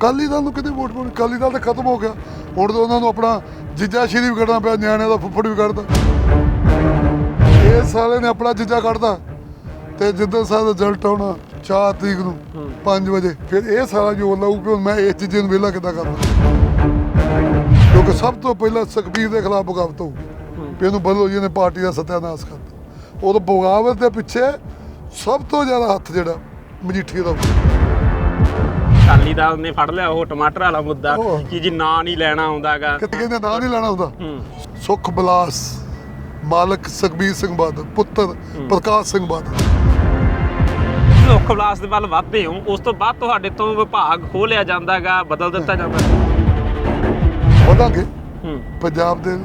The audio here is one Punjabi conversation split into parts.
ਕਾਲੀ ਦਲ ਨੂੰ ਕਿਤੇ ਵੋਟ ਪਾਉਣੀ ਕਾਲੀ ਦਲ ਤਾਂ ਖਤਮ ਹੋ ਗਿਆ। ਹੁਣ ਤਾਂ ਉਹਨਾਂ ਨੂੰ ਆਪਣਾ ਜਿੱਜਾ ਸ਼੍ਰੀ ਵੀ ਕੱਢਣਾ ਪਿਆ, ਨਿਆਣਿਆਂ ਦਾ ਫੁੱਫੜ ਵੀ ਕੱਢਦਾ। ਇਹ ਸਾਲੇ ਨੇ ਆਪਣਾ ਜਿੱਜਾ ਕੱਢਦਾ ਤੇ ਜਿੱਦਾਂ ਸਾਡਾ ਰਿਜ਼ਲਟ ਆਉਣਾ 4 ਤਰੀਕ ਨੂੰ 5 ਵਜੇ, ਫਿਰ ਇਹ ਸਾਰਾ ਜ਼ੋਰ ਲਾਊ ਕਿ ਹੁਣ ਮੈਂ ਇਸ ਚੀਜ਼ ਨੂੰ ਵਿਹਲਾ ਕਿੱਦਾਂ ਕਰਦਾ? ਕਿਉਂਕਿ ਸਭ ਤੋਂ ਪਹਿਲਾਂ ਸੁਖਬੀਰ ਦੇ ਖਿਲਾਫ ਬਗਾਵਤ ਹੋਊਗੀ। ਵੀ ਇਹਨੂੰ ਬਦਲੋ ਜੀ ਨੇ ਪਾਰਟੀ ਦਾ ਸਤਿਆਨਾਸ਼ ਕਰਤਾ। ਉਦੋਂ ਬਗਾਵਤ ਦੇ ਪਿੱਛੇ ਸਭ ਤੋਂ ਜ਼ਿਆਦਾ ਹੱਥ ਜਿਹੜਾ ਮਜੀਠੀ ਦਾ ਅਕਾਲੀ ਦਲ ਨੇ ਫੜ ਲਿਆ ਉਹ ਟਮਾਟਰ ਵਾਲਾ ਮੁੱਦਾ ਉਹ। ਕਿ ਜੀ ਨਾਂ ਨਹੀਂ ਲੈਣਾ ਆਉਂਦਾਗਾ। ਕਿਤੇ ਕਹਿੰਦੇ ਨਾਂ ਨਹੀਂ ਲੈਣਾ ਹੁੰਦਾ। ਹੂੰ। ਸੁਖ ਬਲਾਸ ਮਾਲਕ ਸੁਖਬੀਰ ਸਿੰਘ ਬਾਦਲ ਪੁੱਤਰ ਪ੍ਰਕਾਸ਼ ਸਿੰਘ ਬਾਦਲ। ਲੋਕ ਕਲਾਸ ਦੇ ਵੱਲ ਵਧਦੇ ਹੋ ਉਸ ਤੋਂ ਬਾਅਦ ਤੁਹਾਡੇ ਤੋਂ ਵਿਭਾਗ ਖੋਹ ਲਿਆ ਜਾਂਦਾਗਾ ਬਦਲ ਦਿੱਤਾ ਜਾਂਦਾ। ਵਧਾਂਗੇ ਹੂੰ। ਪੰਜਾਬ ਦੇ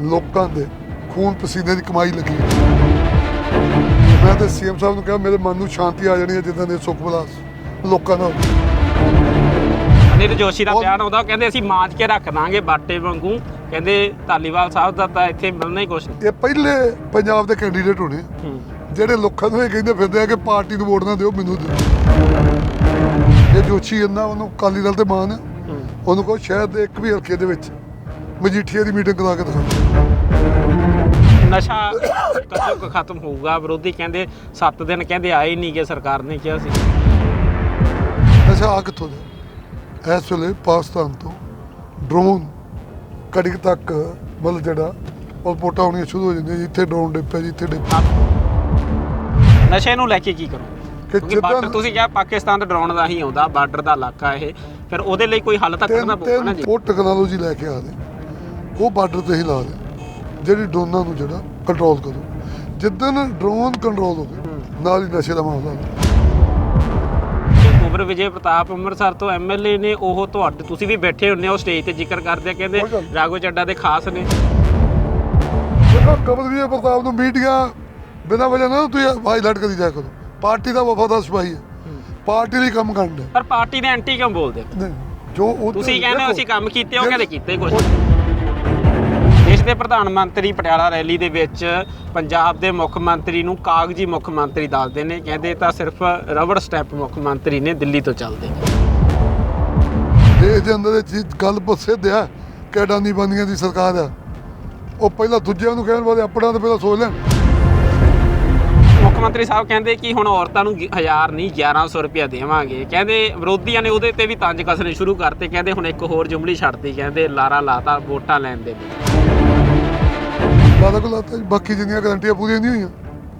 ਲੋਕਾਂ ਦੇ ਖੂਨ ਪਸੀਨੇ ਦੀ ਕਮਾਈ ਲੱਗੀ। ਹੈ। ਮੈਂ ਤੇ ਸੀਐਮ ਸਾਹਿਬ ਨੂੰ ਕਿਹਾ ਮੇਰੇ ਮਨ ਨੂੰ ਸ਼ਾਂਤੀ ਆ ਜਾਣੀ ਹੈ ਜਿੱਦਾਂ ਦੇ ਸੁਖ ਬਲਾਸ ਲੋਕਾਂ ਦਾ ਅਨਿਲ ਜੋਸ਼ੀ ਦਾ ਬਿਆਨ ਆਉਂਦਾ ਕਹਿੰਦੇ ਅਸੀਂ ਮਾਂਜ ਕੇ ਰੱਖ ਦਾਂਗੇ ਬਾਟੇ ਵਾਂਗੂ। ਕਹਿੰਦੇ ਧਾਲੀਵਾਲ ਸਾਹਿਬ ਦਾ ਤਾਂ ਇੱਥੇ ਮਿਲਣਾ ਹੀ ਕੁਛ ਨਹੀਂ। ਇਹ ਪਹਿਲੇ ਪੰਜਾਬ ਦੇ ਕੈਂਡੀਡੇਟ ਹੋਣੇ। ਜਿਹੜੇ ਲੋਕਾਂ ਨੂੰ ਇਹ ਕਹਿੰਦੇ ਫਿਰਦੇ ਆ ਕਿ ਪਾਰਟੀ ਨੂੰ ਵੋਟ ਨਾ ਦਿਓ ਮੈਨੂੰ ਦਿਓ। ਇਹ ਜੋਸ਼ੀ ਇੰਨਾ ਉਹਨੂੰ ਕਾਲੀ ਦਲ ਤੇ ਮਾਨ ਹੂੰ। ਉਹਨੂੰ ਕਹੋ ਸ਼ਹਿਰ ਦੇ ਇੱਕ ਵੀ ਹਲਕੇ ਦੇ ਵਿੱਚ ਮਜੀਠੀਆ ਦੀ ਮੀਟਿੰਗ ਕਰਾ ਕੇ ਦਿਖਾਓ। ਨਸ਼ਾ ਕਦੋਂ ਕੁ ਖਤਮ ਹੋਊਗਾ ਵਿਰੋਧੀ ਕਹਿੰਦੇ 7 ਦਿਨ ਕਹਿੰਦੇ ਆਏ ਨਹੀਂ ਕਿ ਸਰਕਾਰ ਨੇ ਕਿਹਾ ਸੀ। ਅੱਛਾ ਆ ਕਿੱਥੋਂ ਦਾ? ਇਸ ਵੇਲੇ ਪਾਕਿਸਤਾਨ ਤੋਂ ਡਰੋਨ ਕੜਿਕ ਤੱਕ ਮਤਲਬ ਜਿਹੜਾ ਉਹ ਪੋਟਾ ਆਉਣੀਆਂ ਸ਼ੁਰੂ ਹੋ ਜਾਂਦੀਆਂ ਜੀ ਇੱਥੇ ਡਰੋਨ ਡਿੱਪਿਆ ਜੀ ਇੱਥੇ ਡਿੱਪਿਆ ਨਸ਼ੇ ਨੂੰ ਲੈ ਕੇ ਕੀ ਕਰੋ? ਕਿਉਂਕਿ ਬਾਰਡਰ ਤੁਸੀਂ ਕਿਹਾ ਪਾਕਿਸਤਾਨ ਦਾ ਡਰਾਉਣ ਦਾ ਹੀ ਆਉਂਦਾ ਬਾਰਡਰ ਦਾ ਇਲਾਕਾ ਇਹ। ਫਿਰ ਉਹਦੇ ਲਈ ਕੋਈ ਹੱਲ ਤਾਂ ਕਰਨਾ ਪਊਗਾ ਨਾ ਜੀ ਉਹ ਟੈਕਨੋਲੋਜੀ ਲੈ ਕੇ ਆ ਦੇ ਉਹ ਬਾਰਡਰ ਤੇ ਹੀ ਲਾ ਦੇ ਜਿਹੜੀ ਡਰੋਨਾਂ ਨੂੰ ਜਿਹੜਾ ਕੰਟਰੋਲ ਕਰੋ। ਜਿੱਦਨ ਡਰੋਨ ਕੰਟਰੋਲ ਹੋ। ਗਏ ਨਾਲ ਹੀ ਨਸ਼ੇ ਦਾ ਮਾਮਲਾ। ਉਮਰ ਵਿਜੇ ਪ੍ਰਤਾਪ ਅੰਮ੍ਰਿਤਸਰ ਤੋਂ ਐਮਐਲਏ ਨੇ ਉਹ ਤੁਹਾਡੇ ਤੁਸੀਂ ਵੀ ਬੈਠੇ ਹੁੰਨੇ ਹੋ ਸਟੇਜ ਤੇ ਜ਼ਿਕਰ ਕਰਦੇ ਆ ਕਹਿੰਦੇ। ਰਾਘੋ ਚੱਡਾ ਦੇ ਖਾਸ ਨੇ। ਦੇਖੋ ਕਬਲ ਵੀ ਪ੍ਰਤਾਪ ਨੂੰ ਮੀਡੀਆ ਬਿਨਾਂ ਵਜ੍ਹਾ ਨਾ ਤੁਸੀਂ ਹਾਈਲਾਈਟ ਕਰੀ ਜਾ ਕਰੋ। ਪਾਰਟੀ ਦਾ ਵਫਾਦਾਰ ਸਿਪਾਹੀ ਹੈ। ਪਾਰਟੀ ਲਈ ਕੰਮ ਕਰਨ ਦੇ। ਪਰ ਪਾਰਟੀ ਦੇ ਐਂਟੀ ਕਿਉਂ ਬੋਲਦੇ ਜੋ ਤੁਸੀਂ ਕਹਿੰਦੇ ਅਸੀਂ ਕੰਮ ਕੀਤੇ ਉਹ ਕਹਿੰਦੇ ਕੀਤੇ ਕੁਝ ਦੇ ਪ੍ਰਧਾਨ ਮੰਤਰੀ ਪਟਿਆਲਾ ਰੈਲੀ ਦੇ ਵਿੱਚ ਪੰਜਾਬ ਦੇ ਮੁੱਖ ਮੰਤਰੀ ਨੂੰ ਕਾਗਜ਼ੀ ਮੁੱਖ ਮੰਤਰੀ ਦੱਸਦੇ ਨੇ। ਕਹਿੰਦੇ ਤਾਂ ਸਿਰਫ ਰਬੜ ਸਟੈਂਪ ਮੁੱਖ ਮੰਤਰੀ ਨੇ ਦਿੱਲੀ ਤੋਂ ਚੱਲਦੇ ਦੇਸ਼ ਦੇ ਅੰਦਰ ਇਹ ਚੀਜ਼ ਗੱਲ ਪ੍ਰਸਿੱਧ ਆ ਕਿ ਅਡਾਨੀ ਬੰਦੀਆਂ ਦੀ ਸਰਕਾਰ ਆ। ਉਹ ਪਹਿਲਾਂ ਦੂਜਿਆਂ ਨੂੰ ਕਹਿਣ ਵਾਲੇ ਆਪਣਾ ਤਾਂ ਪਹਿਲਾਂ ਸੋਚ ਲੈਣ। ਮੁੱਖ ਮੰਤਰੀ ਸਾਹਿਬ ਕਹਿੰਦੇ ਕਿ ਹੁਣ ਔਰਤਾਂ ਨੂੰ 1000 ਨਹੀਂ 1100 ਰੁਪਇਆ ਦੇਵਾਂਗੇ। ਕਹਿੰਦੇ ਵਿਰੋਧੀਆਂ ਨੇ ਉਹਦੇ ਤੇ ਵੀ ਤੰਜ ਕਸਣੇ ਸ਼ੁਰੂ ਕਰਤੇ। ਕਹਿੰਦੇ ਹੁਣ ਇੱਕ ਹੋਰ ਜੁਮਲੀ ਛੱਡਤੀ। ਕਹਿੰਦੇ ਲਾਰਾ ਲਾਤਾ ਵੋਟਾਂ ਲੈਣ ਦੇ ਲਈ। ਲਾਦਾ ਕੋ ਲਾਤਾ ਬਾਕੀ ਜਿੰਨੀਆਂ ਗਰੰਟੀਆਂ ਪੂਰੀਆਂ ਨਹੀਂ ਹੋਈਆਂ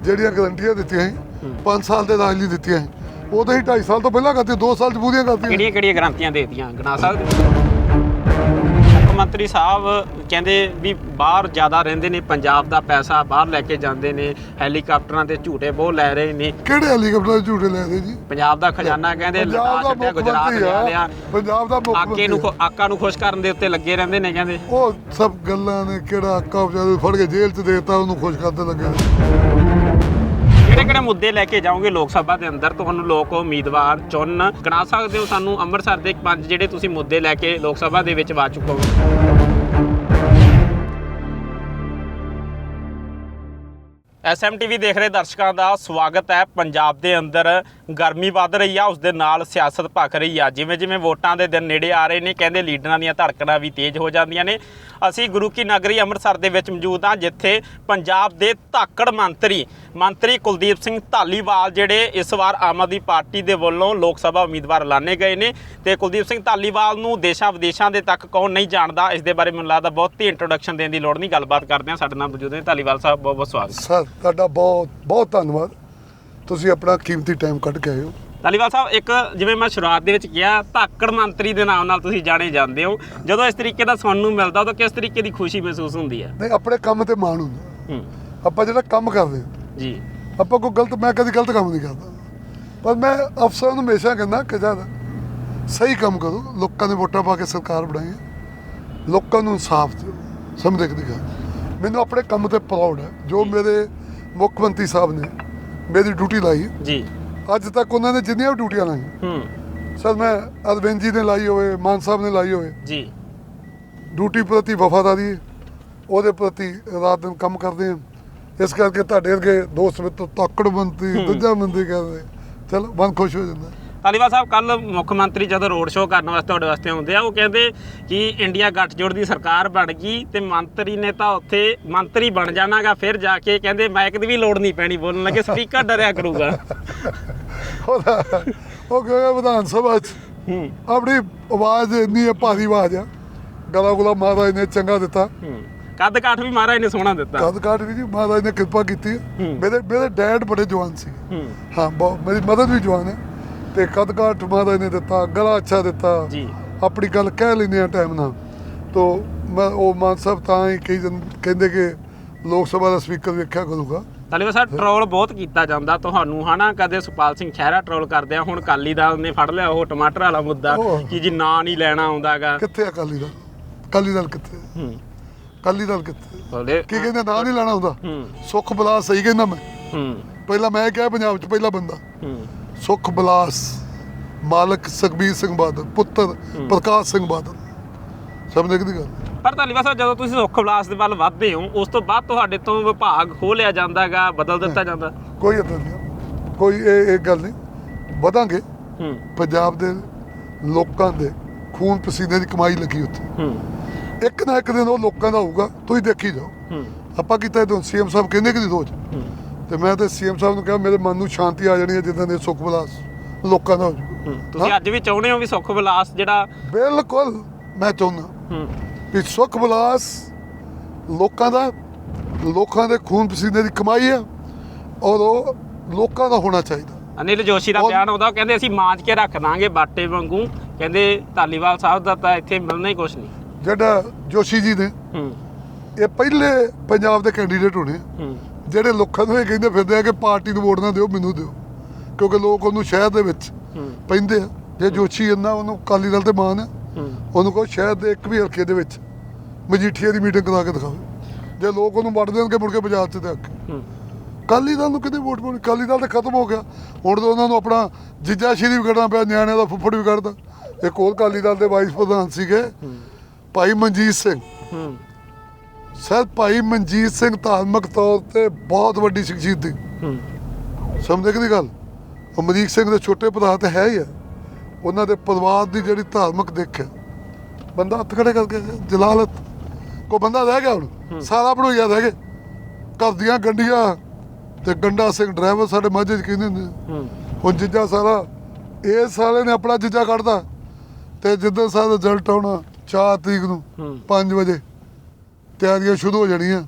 ਜਿਹੜੀਆਂ ਗਰੰਟੀਆਂ ਦਿੱਤੀਆਂ ਸੀ 5 ਸਾਲ ਦੇ ਰਾਜ ਲਈ ਦਿੱਤੀਆਂ ਸੀ। ਉਹ ਤਾਂ ਹੀ 2.5 ਸਾਲ ਤੋਂ ਪਹਿਲਾਂ ਕਰਤੀ 2 ਸਾਲ ਚ ਪੂਰੀਆਂ ਕਰਤੀਆਂ। ਕਿਹੜੀਆਂ ਕਿਹੜੀਆਂ ਗਰੰਟੀਆਂ ਦੇਤੀਆਂ ਗਿਣਾ ਸਕਦੇ ਮੰਤਰੀ ਸਾਹਿਬ ਕਹਿੰਦੇ ਵੀ ਬਾਹਰ ਜ਼ਿਆਦਾ ਰਹਿੰਦੇ ਨੇ ਪੰਜਾਬ ਦਾ ਪੈਸਾ ਬਾਹਰ ਲੈ ਕੇ ਜਾਂਦੇ ਨੇ ਹੈਲੀਕਾਪਟਰਾਂ ਤੇ ਝੂਟੇ ਬਹੁਤ ਲੈ ਰਹੇ ਨੇ। ਕਿਹੜੇ ਹੈਲੀਕਾਪਟਰ ਝੂਠੇ ਲੈ ਦੇ ਜੀ? ਪੰਜਾਬ ਦਾ ਖਜ਼ਾਨਾ ਕਹਿੰਦੇ ਪੰਜਾਬ ਦਾ ਮੁੱਖ ਗੁਜਰਾਤ ਲਿਆ ਪੰਜਾਬ ਦਾ ਮੁੱਖ ਆਕੇ ਨੂੰ ਆਕਾ ਨੂੰ ਖੁਸ਼ ਕਰਨ ਦੇ ਉੱਤੇ ਲੱਗੇ ਰਹਿੰਦੇ ਨੇ ਕਹਿੰਦੇ। ਉਹ ਸਭ ਗੱਲਾਂ ਨੇ ਕਿਹੜਾ ਆਕਾ ਵਿਚਾਰੇ ਫੜ ਕੇ ਜੇਲ੍ਹ 'ਚ ਦੇਤਾ ਉਹਨੂੰ ਖੁਸ਼ ਕਰਦੇ ਲੱਗੇ ਨੇ। ਕਿਹੜੇ ਕਿਹੜੇ ਮੁੱਦੇ ਲੈ ਕੇ ਜਾਓਗੇ ਲੋਕ ਸਭਾ ਦੇ ਅੰਦਰ? ਤੁਹਾਨੂੰ ਲੋਕ, ਉਮੀਦਵਾਰ, ਚੁਣ ਗਣਾ ਸਕਦੇ ਹੋ ਸਾਨੂੰ। ਅੰਮ੍ਰਿਤਸਰ ਦੇ ਪੰਜ ਜਿਹੜੇ ਤੁਸੀਂ ਮੁੱਦੇ ਲੈ ਕੇ ਲੋਕ ਸਭਾ ਦੇ ਵਿੱਚ ਵਾ ਚੁੱਕੋਗੇ ਐਸਐਮਟੀਵੀ ਦੇਖ ਰਹੇ ਦਰਸ਼ਕਾਂ ਦਾ ਸਵਾਗਤ ਹੈ। ਪੰਜਾਬ ਦੇ ਅੰਦਰ ਗਰਮੀ ਵੱਧ ਰਹੀ ਆ ਉਸ ਦੇ ਨਾਲ ਸਿਆਸਤ ਭਖ ਰਹੀ ਆ। ਜਿਵੇਂ ਜਿਵੇਂ ਵੋਟਾਂ ਦੇ ਦਿਨ ਨੇੜੇ ਆ ਰਹੇ ਨੇ, ਕਹਿੰਦੇ ਲੀਡਰਾਂ ਦੀਆਂ ਧੜਕਣਾਂ ਵੀ ਤੇਜ਼ ਹੋ ਜਾਂਦੀਆਂ ਨੇ। ਅਸੀਂ ਗੁਰੂ ਕੀ ਨਗਰੀ ਅੰਮ੍ਰਿਤਸਰ ਦੇ ਵਿੱਚ ਮੌਜੂਦ ਹਾਂ, ਜਿੱਥੇ ਪੰਜਾਬ ਦੇ ਧਾਕੜ ਮੰਤਰੀ ਮੰਤਰੀ ਕੁਲਦੀਪ ਸਿੰਘ ਧਾਲੀਵਾਲ ਜਿਹੜੇ ਇਸ ਵਾਰ ਆਮ ਆਦਮੀ ਪਾਰਟੀ ਦੇ ਵੱਲੋਂ ਲੋਕ ਸਭਾ ਉਮੀਦਵਾਰ ਐਲਾਨੇ ਗਏ ਨੇ ਤੇ ਕੁਲਦੀਪ ਸਿੰਘ ਧਾਲੀਵਾਲ ਨੂੰ ਦੇਸ਼ਾਂ ਵਿਦੇਸ਼ਾਂ ਦੇ ਤੱਕ ਕੌਣ ਨਹੀਂ ਜਾਣਦਾ, ਇਸ ਦੇ ਬਾਰੇ ਮੈਨੂੰ ਲੱਗਦਾ ਬਹੁਤ ਹੀ ਇੰਟਰੋਡਕਸ਼ਨ ਦੇਣ ਦੀ ਲੋੜ ਨਹੀਂ। ਗੱਲਬਾਤ ਕਰਦੇ ਹਾਂ। ਸਾਡੇ ਨਾਲ ਮੌਜੂਦ ਨੇ ਧਾਲੀਵਾਲ ਸਾਹਿਬ, ਬਹੁਤ ਬਹੁਤ ਸਵਾਗਤ। ਸਰ ਤੁਹਾਡਾ ਬਹੁਤ ਬਹੁਤ ਧੰਨਵਾਦ। ਤੁਸੀਂ ਆਪਣਾ ਕੀਮਤੀ ਟਾਈਮ ਕੱਢ ਕੇ ਆਏ ਹੋ। ਧਾਲੀਵਾਲ ਸਾਹਿਬ ਇੱਕ ਜਿਵੇਂ ਮੈਂ ਸ਼ੁਰੂਆਤ ਦੇ ਵਿੱਚ ਕਿਹਾ ਧਾਕੜ ਮੰਤਰੀ ਦੇ ਨਾਮ ਨਾਲ ਤੁਸੀਂ ਜਾਣੇ ਜਾਂਦੇ ਹੋ। ਜਦੋਂ ਇਸ ਤਰੀਕੇ ਦਾ ਸੁਣਨ ਨੂੰ ਮਿਲਦਾ ਤਾਂ ਕਿਸ ਤਰੀਕੇ ਦੀ ਖੁਸ਼ੀ ਮਹਿਸੂਸ ਹੁੰਦੀ ਹੈ? ਨਹੀਂ ਆਪਣੇ ਕੰਮ ਤੇ ਮਾਣ ਹੁੰਦਾ। ਆਪਾਂ ਜਿਹੜਾ ਕੰਮ ਕਰਦੇ ਹਾਂ, ਜੀ। ਆਪਾਂ ਕੋਈ ਗਲਤ ਮੈਂ ਕਦੀ ਗਲਤ ਕੰਮ ਨਹੀਂ ਕਰਦਾ। ਪਰ ਮੈਂ ਅਫਸਰਾਂ ਨੂੰ ਹਮੇਸ਼ਾ ਕਹਿੰਦਾ ਕਿ ਜਦ ਸਹੀ ਕੰਮ ਕਰੋ ਲੋਕਾਂ ਨੇ ਵੋਟਾਂ ਪਾ ਕੇ ਸਰਕਾਰ ਬਣਾਈ ਹੈ। ਲੋਕਾਂ ਨੂੰ ਇਨਸਾਫ ਦਿਓ। ਸਮਝਦੇ ਕਿ ਮੈਨੂੰ ਆਪਣੇ ਕੰਮ ਤੇ ਪ੍ਰਾਊਡ ਹੈ। ਜੋ। ਮੇਰੇ ਮੁੱਖ ਮੰਤਰੀ ਸਾਹਿਬ ਨੇ ਮੇਰੀ ਡਿਊਟੀ ਲਾਈ। ਜੀ। ਅੱਜ ਤੱਕ ਉਹਨਾਂ ਨੇ ਜਿੰਨੀਆਂ ਵੀ ਡਿਊਟੀਆਂ ਲਾਈਆਂ ਹੂੰ। ਸਰ ਮੈਂ ਅਰਵਿੰਦ ਜੀ ਨੇ ਲਾਈ ਹੋਵੇ ਮਾਨ ਸਾਹਿਬ ਨੇ ਲਾਈ ਹੋਵੇ। ਜੀ। ਡਿਊਟੀ ਪ੍ਰਤੀ ਵਫਾਦਾਰੀ। ਉਹਦੇ ਪ੍ਰਤੀ ਰਾਤ ਦਿਨ ਕੰਮ ਕਰਦੇ ਹਾਂ। ਇਸ ਕਰਕੇ ਤੁਹਾਡੇ ਵਰਗੇ ਦੋਸਤ ਮਿੱਤਰ ਤਾਕੜ ਮੰਤਰੀ ਦੂਜਾ ਮੰਤਰੀ ਕਰਦੇ ਚਲੋ ਮਨ ਖੁਸ਼ ਹੋ ਜਾਂਦਾ। ਤਾਲੀਵਾਲ ਸਾਹਿਬ ਕੱਲ ਮੁੱਖ ਮੰਤਰੀ ਜਦੋਂ ਰੋਡ ਸ਼ੋਅ ਕਰਨ ਵਾਸਤੇ ਤੁਹਾਡੇ ਵਾਸਤੇ ਆਉਂਦੇ ਆ ਉਹ ਕਹਿੰਦੇ ਕਿ ਇੰਡੀਆ ਗੱਠਜੋੜ ਦੀ ਸਰਕਾਰ ਬਣ ਗਈ ਤੇ ਮੰਤਰੀ ਨੇ ਤਾਂ ਉੱਥੇ ਮੰਤਰੀ ਬਣ ਜਾਣਾਗਾ ਫਿਰ ਜਾ ਕੇ ਕਹਿੰਦੇ ਮਾਈਕ ਦੀ ਵੀ ਲੋੜ ਨਹੀਂ ਪੈਣੀ ਬੋਲਣ ਲੱਗੇ ਸਪੀਕਰ ਡਰਿਆ ਕਰੂਗਾ। ਉਹ ਕਿਹਾ ਵਿਧਾਨ ਸਭਾ 'ਚ? ਆਪਣੀ ਆਵਾਜ਼ ਇੰਨੀ ਹੈ ਭਾਰੀ ਆਵਾਜ਼ ਆ। ਗਲਾ ਗੁਲਾ ਮਹਾਰਾਜ ਨੇ ਚੰਗਾ ਦਿੱਤਾ। ਕੱਦ ਕਾਠ ਵੀ ਮਹਾਰਾਜ ਨੇ ਸੋਹਣਾ ਦਿੱਤਾ। ਕਦ ਕਾਟ ਵੀ ਜੀ ਮਹਾਰਾਜ ਨੇ ਕਿਰਪਾ ਕੀਤੀ। ਮੇਰੇ ਮੇਰੇ ਡੈਡ ਬੜੇ ਜਵਾਨ ਸੀ। ਹੂੰ। ਬਹੁਤ ਮੇਰੀ ਮਦਰ ਵੀ ਜਵਾਨ ਹੈ। ਤੇ ਕਦ ਕਾਟ ਮਹਾਰਾਜ ਨੇ ਦਿੱਤਾ ਗਲਾ ਅੱਛਾ ਦਿੱਤਾ। ਜੀ। ਆਪਣੀ ਗੱਲ ਕਹਿ ਲੈਂਦੇ ਆ ਟਾਈਮ ਨਾਲ। ਤੋ ਮੈਂ ਉਹ ਮਾਨ ਸਾਹਿਬ ਤਾਂ ਹੀ ਕਈ ਕਹਿੰਦੇ ਕਿ ਲੋਕ ਸਭਾ ਦਾ ਸਪੀਕਰ ਵੇਖਿਆ ਕਰੂਗਾ। ਤਾਲੀਵਾਲ ਸਾਹਿਬ ਟਰੋਲ ਬਹੁਤ ਕੀਤਾ ਜਾਂਦਾ ਤੁਹਾਨੂੰ ਹਨਾ? ਕਦੇ ਸੁਪਾਲ ਸਿੰਘ ਖਹਿਰਾ ਟਰੋਲ ਕਰਦੇ ਆ ਹੁਣ ਕਾਲੀ ਦਲ ਨੇ ਫੜ ਲਿਆ ਉਹ ਟਮਾਟਰ ਵਾਲਾ ਮੁੱਦਾ। ਕਿ ਜੀ ਨਾਂ ਨਹੀਂ ਲੈਣਾ ਆਉਂਦਾਗਾ। ਕਿੱਥੇ ਆ ਅਕਾਲੀ ਦਲ? ਅਕਾਲੀ ਦਲ ਕਿੱਥੇ? ਹੂੰ। ਅਕਾਲੀ ਦਲ ਕਿੱਥੇ? ਬੋਲੇ ਕੀ ਕਹਿੰਦੇ ਨਾਂ ਨਹੀਂ ਲੈਣਾ ਹੁੰਦਾ ਹੂੰ। ਸੁਖ ਬਲਾਸ ਸਹੀ ਕਹਿੰਦਾ ਮੈਂ। ਹੂੰ। ਪਹਿਲਾਂ ਮੈਂ ਕਿਹਾ ਪੰਜਾਬ 'ਚ ਪਹਿਲਾ ਬੰਦਾ। ਹੂੰ। ਸੁਖ ਬਲਾਸ ਮਾਲਕ ਸੁਖਬੀਰ ਸਿੰਘ ਬਾਦਲ ਪੁੱਤਰ ਪ੍ਰਕਾਸ਼ ਸਿੰਘ ਬਾਦਲ। ਨੇ ਕਿਹਦੀ ਗੱਲ? ਪਰ ਧਾਲੀਵਾਲ ਸਾਹਿਬ ਜਦੋਂ ਤੁਸੀਂ ਸੁੱਖ ਵਿਲਾਸ ਦੇ ਵੱਲ ਵਧਦੇ ਹੋ ਉਸ ਤੋਂ ਬਾਅਦ ਤੁਹਾਡੇ ਤੋਂ ਵਿਭਾਗ ਖੋਹ ਲਿਆ ਜਾਂਦਾਗਾ ਬਦਲ ਦਿੱਤਾ ਜਾਂਦਾ। ਕੋਈ ਏਦਾਂ ਨਹੀਂ। ਕੋਈ ਇਹ ਇਹ ਗੱਲ ਨਹੀਂ। ਵਧਾਂਗੇ। ਹੂੰ। ਪੰਜਾਬ ਦੇ ਲੋਕਾਂ ਦੇ ਖੂਨ ਪਸੀਨੇ ਦੀ ਕਮਾਈ ਲੱਗੀ ਉੱਥੇ। ਹੂੰ। ਇੱਕ ਨਾ ਇੱਕ ਦਿਨ ਉਹ ਲੋਕਾਂ ਦਾ ਹੋਊਗਾ। ਤੁਸੀਂ ਦੇਖੀ ਜਾਓ। ਹੂੰ। ਆਪਾਂ ਕੀਤਾ ਇਹ ਸੀਐਮ ਸਾਹਿਬ ਕਹਿੰਦੇ ਕਿ ਨਹੀਂ ਰੋਜ਼। ਤੇ ਮੈਂ ਤੇ ਸੀਐਮ ਸਾਹਿਬ ਨੂੰ ਕਿਹਾ ਮੇਰੇ ਮਨ ਨੂੰ ਸ਼ਾਂਤੀ ਆ ਜਾਣੀ ਹੈ ਜਿੱਦਾਂ ਦੇ ਸੁਖ ਬਲਾਸ ਲੋਕਾਂ ਦਾ ਹੋ ਜਾਊਗਾ ਹੂੰ ਤੁਸੀਂ ਅੱਜ ਵੀ ਚਾਹੁੰਦੇ ਹੋ ਵੀ ਸੁੱਖ ਵਿਲਾਸ ਜਿਹੜਾ ਬਿਲਕੁਲ ਮੈਂ ਚਾਹੁੰਦਾ ਹੂੰ। ਵੀ ਸੁਖ ਬਲਾਸ ਲੋਕਾਂ ਦਾ ਲੋਕਾਂ ਦੇ ਖੂਨ ਪਸੀਨੇ ਦੀ ਕਮਾਈ ਹੈ ਔਰ ਉਹ ਲੋਕਾਂ ਦਾ ਹੋਣਾ ਚਾਹੀਦਾ। ਅਨਿਲ ਜੋਸ਼ੀ ਦਾ ਉਹ- ਬਿਆਨ ਆਉਂਦਾ ਉਹ ਕਹਿੰਦੇ ਅਸੀਂ ਮਾਂਜ ਕੇ ਰੱਖ ਦਾਂਗੇ ਬਾਟੇ ਵਾਂਗੂ। ਕਹਿੰਦੇ ਧਾਲੀਵਾਲ ਸਾਹਿਬ ਦਾ ਤਾਂ ਇੱਥੇ ਮਿਲਣਾ ਹੀ ਕੁਛ ਨਹੀਂ। ਜਿਹੜਾ ਜੋਸ਼ੀ ਜੀ ਨੇ ਹੂੰ। ਇਹ ਪਹਿਲੇ ਪੰਜਾਬ ਦੇ ਕੈਂਡੀਡੇਟ ਹੋਣੇ ਆ, ਹੂੰ। ਜਿਹੜੇ ਲੋਕਾਂ ਨੂੰ ਇਹ ਕਹਿੰਦੇ ਫਿਰਦੇ ਆ ਕਿ ਪਾਰਟੀ ਨੂੰ ਵੋਟ ਨਾ ਦਿਓ ਮੈਨੂੰ ਦਿਓ। ਕਿਉਂਕਿ ਲੋਕ ਉਹਨੂੰ ਸ਼ਹਿਰ ਦੇ ਵਿੱਚ ਪੈਂਦੇ ਆ। ਜੇ ਜੋਸ਼ੀ ਇੰਨਾ ਉਹਨੂੰ ਅਕਾਲੀ ਦਲ ਤੇ ਮਾਨ ਆ ਹੂੰ। ਉਹਨੂੰ ਕਹੋ ਸ਼ਹਿਰ ਦੇ ਇੱਕ ਵੀ ਹਲਕੇ ਦੇ ਵਿੱਚ ਮਜੀਠੀਆ ਦੀ ਮੀਟਿੰਗ ਕਰਾ ਕੇ ਦਿਖਾਵੇ ਜੇ ਲੋਕ ਉਹਨੂੰ ਵੜ ਦੇਣਗੇ ਮੁੜ ਕੇ ਬਾਜ਼ਾਰ 'ਚ ਤੇ ਆ ਕੇ। ਹੂੰ। ਅਕਾਲੀ ਦਲ ਨੂੰ ਕਿਤੇ ਵੋਟ ਪਾਉਣੀ ਅਕਾਲੀ ਦਲ ਤਾਂ ਖਤਮ ਹੋ ਗਿਆ। ਹੁਣ ਤਾਂ ਉਹਨਾਂ ਨੂੰ ਆਪਣਾ ਜੀਜਾ ਸ਼੍ਰੀ ਵੀ ਕੱਢਣਾ ਪਿਆ ਨਿਆਣਿਆਂ ਦਾ ਫੁੱਫੜ ਵੀ ਕੱਢਦਾ। ਇੱਕ ਹੋਰ ਅਕਾਲੀ ਦਲ ਦੇ ਵਾਈਸ ਪ੍ਰਧਾਨ ਸੀਗੇ ਭਾਈ ਮਨਜੀਤ ਸਿੰਘ। ਸਰ ਭਾਈ ਮਨਜੀਤ ਸਿੰਘ ਧਾਰਮਿਕ ਤੌਰ ਤੇ ਬਹੁਤ ਵੱਡੀ ਸ਼ਖਸੀਅਤ ਸੀ। ਹੂੰ। ਸਮਝਦੇ ਕਿ ਦੀ ਗੱਲ? ਅਮਰੀਕ ਸਿੰਘ ਦੇ ਛੋਟੇ ਭਰਾ ਤੇ ਹੈ ਹੀ ਆ। ਉਹਨਾਂ ਦੇ ਪਰਿਵਾਰ ਦੀ ਜਿਹੜੀ ਧਾਰਮਿਕ ਦੇਖ ਹੈ ਬੰਦਾ ਹੱਥ ਖੜੇ ਕਰਕੇ ਗਿਆ, ਜਲਾਲਤ। ਕੋ ਬੰਦਾ ਰਹਿ ਗਿਆ ਹੁਣ? ਸਾਰਾ ਬਣੋਈਆ ਰਹਿ ਗਏ ਘਰ ਦੀਆਂ ਗੰਡੀਆਂ ਤੇ ਗੰਡਾ ਸਿੰਘ ਡਰਾਈਵਰ ਸਾਡੇ ਮਾਝੇ ਚ ਕਹਿੰਦੇ ਹੁੰਦੇ ਹੁਣ ਜੀਜਾ ਸਾਰਾ ਇਹ ਸਾਲੇ ਨੇ ਆਪਣਾ ਜੀਜਾ ਕੱਢਦਾ ਤੇ ਜਿੱਦਾਂ ਸਾਰਾ ਰਿਜ਼ਲਟ ਆਉਣਾ 4 ਤਰੀਕ ਨੂੰ ਹੂੰ। 5 ਵਜੇ। ਤਿਆਰੀਆਂ ਸ਼ੁਰੂ ਹੋ ਜਾਣੀਆਂ।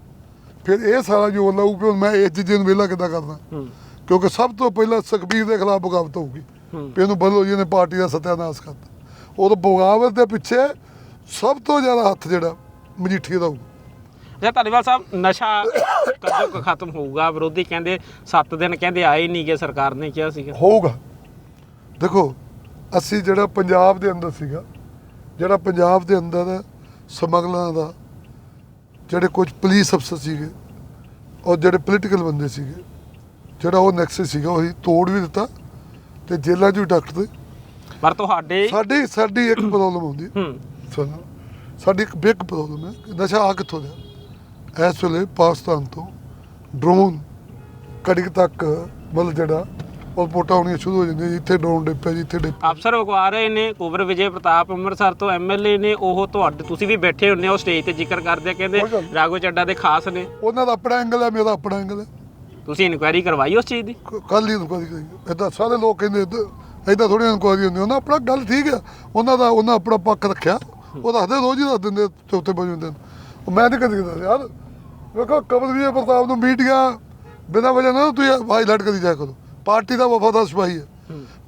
ਫਿਰ ਇਹ ਸਾਰਾ ਜੋਰ ਲਾਊ ਹੁਣ ਮੈਂ ਇਸ ਜੀਜੇ ਨੂੰ ਵਿਹਲਾ ਕਿੱਦਾਂ ਕਰਦਾ। ਹੂੰ। ਕਿਉਂਕਿ ਸਭ ਤੋਂ ਪਹਿਲਾਂ ਸੁਖਬੀਰ ਦੇ ਖਿਲਾਫ ਬਗਾਵਤ ਹੋਊਗੀ। ਵੀ ਇਹਨੂੰ ਬਦਲੋ ਜੀ ਨੇ ਪਾਰਟੀ ਦਾ ਸਤਿਆਨਾਸ਼ ਕਰਤਾ। ਉਹ ਬਗਾਵਤ ਦੇ ਪਿੱਛੇ ਸਭ ਤੋਂ ਜ਼ਿਆਦਾ ਹੱਥ ਜਿਹੜਾ ਮਜੀਠੀਆ ਦਾ ਹੋਊ ਜੇ ਧਾਲੀਵਾਲ ਸਾਹਿਬ ਨਸ਼ਾ ਕਦੋਂ ਕੁ ਖਤਮ ਹੋਊਗਾ? ਵਿਰੋਧੀ ਕਹਿੰਦੇ 7 ਦਿਨ ਕਹਿੰਦੇ ਆਏ ਨਹੀਂ ਗਏ ਸਰਕਾਰ ਨੇ ਕਿਹਾ ਸੀਗਾ। ਹੋਊਗਾ। ਦੇਖੋ ਅਸੀਂ ਜਿਹੜਾ ਪੰਜਾਬ ਦੇ ਅੰਦਰ ਸੀਗਾ ਜਿਹੜਾ ਪੰਜਾਬ ਦੇ ਅੰਦਰ ਸਮਗਲਰਾਂ ਦਾ ਜਿਹੜੇ ਕੁਝ ਪੁਲਿਸ ਅਫਸਰ ਸੀਗੇ ਔਰ ਜਿਹੜੇ ਪੋਲੀਟੀਕਲ ਬੰਦੇ ਸੀਗੇ ਜਿਹੜਾ ਉਹ ਨੈਕਸਸ ਸੀਗਾ ਉਹ ਤੋੜ ਵੀ ਦਿੱਤਾ ਤੇ ਜੇਲ੍ਹਾਂ 'ਚ ਵੀ ਡਾਕਟਰ ਪਰ ਤੁਹਾਡੇ ਸਾਡੀ ਸਾਡੀ ਇੱਕ ਪ੍ਰੋਬਲਮ ਆਉਂਦੀ ਹੈ। ਸਾਡੀ ਇੱਕ ਬਿਗ ਪ੍ਰੋਬਲਮ ਹੈ ਕਿ ਨਸ਼ਾ ਆ ਕਿੱਥੋਂ ਦਾ ਇਸ ਵੇਲੇ ਪਾਕਿਸਤਾਨ ਤੋਂ ਡਰੋਨ ਕੜਿਕ ਤੱਕ ਮਤਲਬ ਜਿਹੜਾ ਉਹ ਪੋਟਾ ਹੋਣੀਆਂ ਸ਼ੁਰੂ ਹੋ ਜਾਂਦੀਆਂ ਜੀ, ਇੱਥੇ ਡਰੋਨ ਡਿੱਪਿਆ ਜੀ ਇੱਥੇ ਡਿੱਪਿਆ ਅਫਸਰ ਅਖਵਾ ਰਹੇ ਨੇ ਕੁਬਰ ਵਿਜੇ ਪ੍ਰਤਾਪ ਅੰਮ੍ਰਿਤਸਰ ਤੋਂ ਐਮਐਲਏ ਨੇ ਉਹ ਤੁਹਾਡੇ ਤੁਸੀਂ ਵੀ ਬੈਠੇ ਹੁੰਨੇ ਹੋ ਸਟੇਜ ਤੇ ਜ਼ਿਕਰ ਕਰਦੇ ਆ, ਕਹਿੰਦੇ ਕੋਈ ਗੱਲ ਨਹੀਂ। ਰਾਘੋ ਚੱਡਾ ਦੇ ਖਾਸ ਨੇ। ਉਹਨਾਂ ਦਾ ਆਪਣਾ ਐਂਗਲ ਹੈ ਮੇਰਾ ਆਪਣਾ ਐਂਗਲ ਹੈ। ਤੁਸੀਂ ਇਨਕੁਆਇਰੀ ਕਰਵਾਈ ਉਸ ਚੀਜ਼ ਦੀ? ਕੱਲ ਹੀ ਇਨਕੁਆਰੀ ਕਰੀ। ਇਦਾਂ ਸਾਰੇ ਲੋਕ ਕਹਿੰਦੇ ਇਦਾਂ ਥੋੜੀ ਇਨਕੁਆਰੀ ਹੁੰਦੀ ਉਹਨਾਂ ਆਪਣਾ ਗੱਲ ਠੀਕ ਹੈ। ਉਹਨਾਂ ਦਾ ਉਹਨਾਂ ਆਪਣਾ ਪੱਖ ਰੱਖਿਆ। ਉਹ ਦੱਸਦੇ ਰੋਜ਼ ਹੀ ਦੱਸ ਦਿੰਦੇ ਚੌਥੇ ਪੰਜਵੇਂ ਦਿਨ ਉਹ ਮੈਂ ਨਹੀਂ ਕਦੀ ਦੱਸਿਆ। ਯਾਰ ਵੇਖੋ ਕਬਲ ਵੀ ਪ੍ਰਤਾਪ ਨੂੰ ਮੀਡੀਆ ਬਿਨਾਂ ਵਜ੍ਹਾ ਨਾ ਤੁਸੀਂ ਹਾਈਲਾਈਟ ਕਰੀ ਜਾਇਆ ਕਰੋ। ਪਾਰਟੀ ਦਾ ਵਫਾਦਾਰ ਸਿਪਾਹੀ ਹੈ।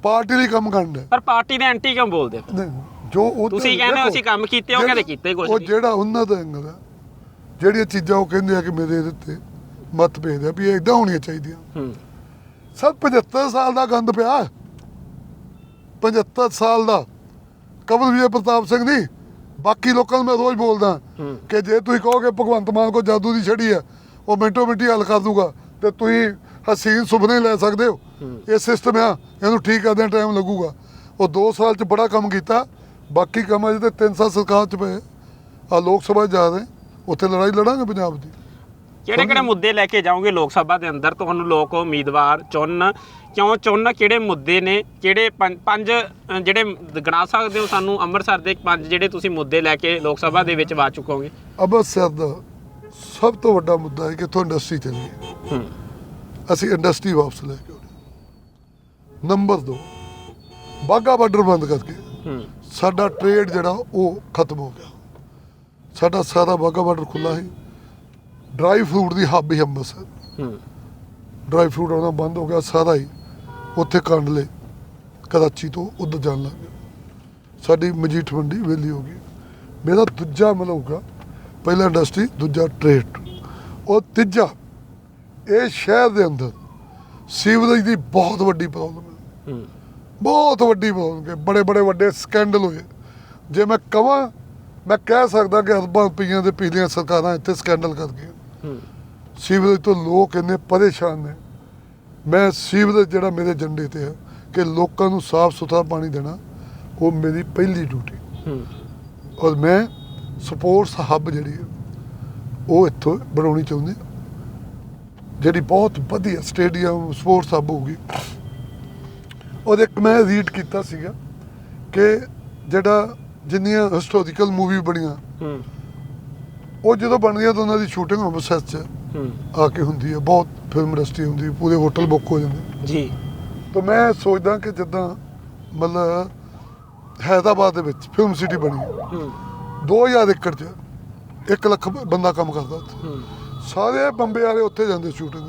ਪਾਰਟੀ ਲਈ ਕੰਮ ਕਰਨ ਦਾ ਪਰ ਪਾਰਟੀ ਦੇ ਐਂਟੀ ਕਿਉਂ ਬੋਲਦੇ ਹੋ? ਨਹੀਂ ਜੋ ਉਹ ਤੁਸੀਂ ਕਹਿੰਦੇ ਹੋ ਅਸੀਂ ਕੰਮ ਕੀਤੇ, ਉਹ ਕਹਿੰਦੇ ਕੀਤੇ ਕੁਛ ਉਹ ਨਹੀਂ। ਜਿਹੜਾ ਉਹਨਾਂ ਦਾ ਐਂਗਲ ਹੈ ਜਿਹੜੀਆਂ ਚੀਜ਼ਾਂ ਉਹ ਕਹਿੰਦੇ ਆ ਕਿ ਮੇਰੇ ਇਹਦੇ ਤੇ ਮਤ ਭੇਦ ਆ ਵੀ ਇਹ ਇਦਾਂ ਹੋਣੀਆਂ ਚਾਹੀਦੀਆਂ। ਹੂੰ। ਸਰ 75 ਸਾਲ ਦਾ ਗੰਦ ਪਿਆ। 75 ਸਾਲ ਦਾ। ਕਮਲ ਵਿਜੇ ਪ੍ਰਤਾਪ ਸਿੰਘ ਨਹੀਂ ਬਾਕੀ ਲੋਕਾਂ ਨੂੰ ਮੈਂ ਰੋਜ਼ ਬੋਲਦਾ ਹੂੰ। ਕਿ ਜੇ ਤੁਸੀਂ ਕਹੋਗੇ ਭਗਵੰਤ ਮਾਨ ਕੋ ਜਾਦੂ ਦੀ ਛੜੀ ਆ ਉਹ ਮਿੰਟੋ ਮਿੰਟੀ ਹੱਲ ਕਰ ਦੂਗਾ ਤੇ ਤੁਸੀਂ ਹਸੀਨ ਸੁਪਨੇ ਲੈ ਸਕਦੇ ਹੋ। ਇਹ ਸਿਸਟਮ ਆ ਇਹਨੂੰ ਠੀਕ ਕਰਦੇ ਟਾਈਮ ਲੱਗੂਗਾ। ਉਹ 2 ਸਾਲ ਚ ਬੜਾ ਕੰਮ ਕੀਤਾ ਬਾਕੀ ਕੰਮ ਅਜੇ ਤੇ 3 ਸਾਲ ਸਰਕਾਰ ਚ ਪਏ। ਆ ਲੋਕ ਸਭਾ ਜਾ ਰਹੇ ਉੱਥੇ ਲੜਾਈ ਲੜਾਂਗੇ ਪੰਜਾਬ ਦੀ। ਕਿਹੜੇ ਕਿਹੜੇ ਮੁੱਦੇ ਲੈ ਕੇ ਜਾਓਗੇ ਲੋਕ ਸਭਾ ਦੇ ਅੰਦਰ? ਤੁਹਾਨੂੰ ਲੋਕ ਉਮੀਦਵਾਰ ਚੁਣਨ ਕਿਉਂ ਚੁਣ ਕਿਹੜੇ ਮੁੱਦੇ ਨੇ? ਕਿਹੜੇ ਪੰਜ ਜਿਹੜੇ ਗਣਾ ਸਕਦੇ ਹੋ ਸਾਨੂੰ? ਅੰਮ੍ਰਿਤਸਰ ਦੇ ਪੰਜ ਜਿਹੜੇ ਤੁਸੀਂ ਮੁੱਦੇ ਲੈ ਕੇ ਲੋਕ ਸਭਾ ਦੇ ਵਿੱਚ ਵਾ ਚੁੱਕੋਗੇ। ਅੰਮ੍ਰਿਤਸਰ ਦਾ ਸਭ ਤੋਂ ਵੱਡਾ ਮੁੱਦਾ ਹੈ ਕਿ ਇੱਥੋਂ ਇੰਡਸਟਰੀ ਚੱਲੀ ਹੂੰ। ਅਸੀਂ ਇੰਡਸਟਰੀ ਵਾਪਸ ਲੈ ਕੇ ਆਉਣੀ ਨੰਬਰ 2 ਬਾਗਾ ਬਾਰਡਰ ਬੰਦ ਕਰਕੇ ਸਾਡਾ ਟ੍ਰੇਡ ਜਿਹੜਾ ਉਹ ਖਤਮ ਹੋ ਗਿਆ। ਸਾਡਾ ਸਾਰਾ ਬਾਗਾ ਬਾਰਡਰ ਖੁੱਲਾ ਹੈ ਡਰਾਈ ਫਰੂਟ ਦੀ ਹੱਬ ਹੀ ਅੰਮ੍ਰਿਤਸਰ। ਹੂੰ। ਡਰਾਈ ਫਰੂਟ ਆਉਣਾ ਬੰਦ ਹੋ ਗਿਆ ਸਾਰਾ ਹੀ। ਉੱਥੇ ਕੰਡ ਲਏ। ਕਰਾਚੀ ਤੋਂ ਉੱਧਰ ਜਾਣ ਲੱਗ ਗਿਆ ਸਾਡੀ ਮਜੀਠ ਮੰਡੀ ਵਿਹਲੀ ਹੋ ਗਈ। ਮੇਰਾ ਦੂਜਾ ਮਤਲਬ ਹੋਊਗਾ ਪਹਿਲਾ ਇੰਡਸਟਰੀ ਦੂਜਾ ਟ੍ਰੇਡ ਉਹ ਤੀਜਾ ਇਹ ਸ਼ਹਿਰ ਦੇ ਅੰਦਰ ਸੀਵਰੇਜ ਦੀ ਬਹੁਤ ਵੱਡੀ ਪ੍ਰੋਬਲਮ ਹੈ। ਬਹੁਤ ਵੱਡੀ ਪ੍ਰੋਬਲਮ ਹੈ ਬੜੇ ਬੜੇ ਵੱਡੇ ਸਕੈਂਡਲ ਹੋਏ। ਜੇ ਮੈਂ ਕਹਾਂ ਮੈਂ ਕਹਿ ਸਕਦਾ ਕਿ ਅਰਬਾਂ ਰੁਪਈਆਂ ਦੇ ਪਿਛਲੀਆਂ ਸਰਕਾਰਾਂ ਇੱਥੇ ਸਕੈਂਡਲ ਕਰ ਗਈਆਂ। ਸੀਵਰੇਜ ਤੋਂ ਲੋਕ ਇੰਨੇ ਪਰੇਸ਼ਾਨ ਨੇ। ਮੈਂ ਸੀਵਰੇਜ ਜਿਹੜਾ ਮੇਰੇ ਏਜੰਡੇ ਤੇ ਹੈ ਕਿ ਲੋਕਾਂ ਨੂੰ ਸਾਫ਼ ਸੁਥਰਾ ਪਾਣੀ ਦੇਣਾ ਉਹ ਮੇਰੀ ਪਹਿਲੀ ਡਿਊਟੀ ਔਰ ਮੈਂ ਸਪੋਰਟਸ ਹੱਬ ਜਿਹੜੀ ਹੈ ਉਹ ਇੱਥੋਂ ਬਣਾਉਣੀ ਚਾਹੁੰਦੇ। ਜਿਹੜੀ ਬਹੁਤ ਵਧੀਆ ਸਟੇਡੀਅਮ ਸਪੋਰਟਸ ਹੱਬ ਹੋਊਗੀ। ਔਰ ਇੱਕ ਮੈਂ ਰੀਡ ਕੀਤਾ ਸੀਗਾ ਕਿ ਜਿਹੜਾ ਜਿੰਨੀਆਂ ਹਿਸਟੋਰੀਕਲ ਮੂਵੀ ਬਣੀਆਂ ਹੂੰ। ਉਹ ਜਦੋਂ ਬਣਦੀਆਂ ਤਾਂ ਉਹਨਾਂ ਦੀ ਸ਼ੂਟਿੰਗ ਅੰਮ੍ਰਿਤਸਰ 'ਚ ਹੂੰ। ਆ ਕੇ ਹੁੰਦੀ ਹੈ ਬਹੁਤ ਫਿਲਮ ਇੰਡਸਟਰੀ ਹੁੰਦੀ ਹੈ ਪੂਰੇ ਹੋਟਲ ਬੁੱਕ ਹੋ ਜਾਂਦੇ। ਜੀ। ਤਾਂ ਮੈਂ ਸੋਚਦਾ ਕਿ ਜਿੱਦਾਂ ਮਤਲਬ ਹੈਦਰਾਬਾਦ ਦੇ ਵਿੱਚ ਫਿਲਮ ਸਿਟੀ ਬਣੀ ਹੈ। ਹੂੰ। 2000 ਏਕੜ 'ਚ 1 ਲੱਖ ਬੰਦਾ ਕੰਮ ਕਰਦਾ ਉੱਥੇ। ਹੂੰ। ਸਾਰੇ ਬੰਬੇ ਵਾਲੇ ਉੱਥੇ ਜਾਂਦੇ ਸ਼ੂਟਿੰਗ